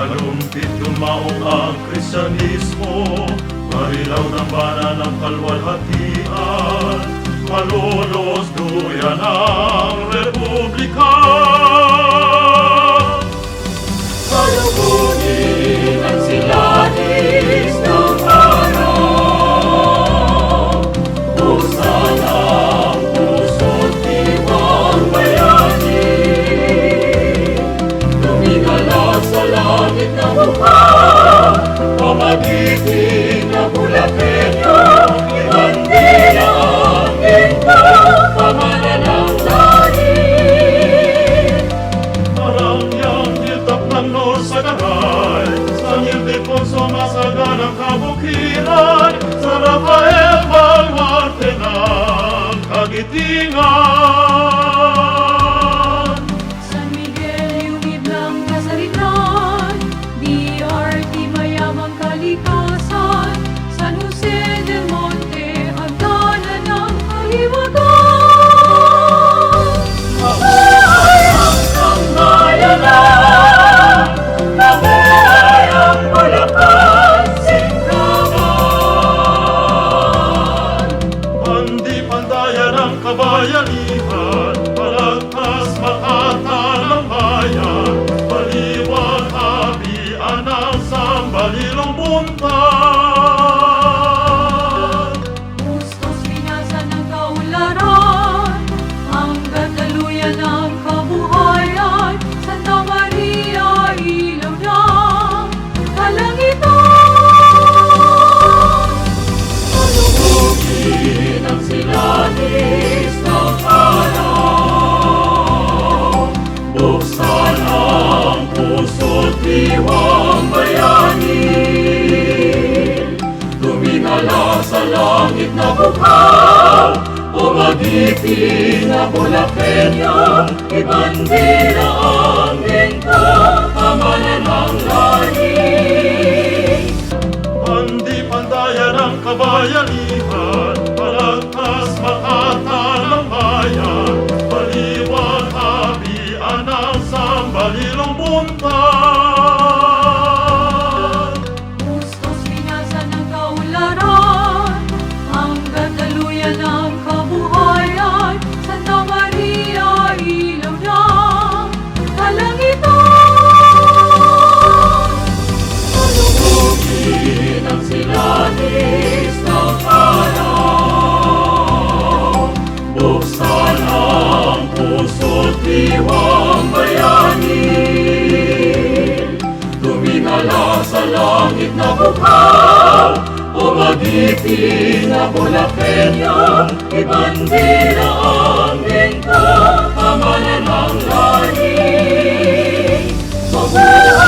Kalumpit yumaong ang Krisyanismo Marilaw ng bana ng kalwalhatian. Malulos duyan ang Republika. Pilipina, Bulapeña, ibandera ang lingko, kamalan ang lahi. Pandi-pandayan ang kabayani, lokal Umagiti na Bulakenyan Ibandira ang lingkod Pamanan ang lahi. Mabuhay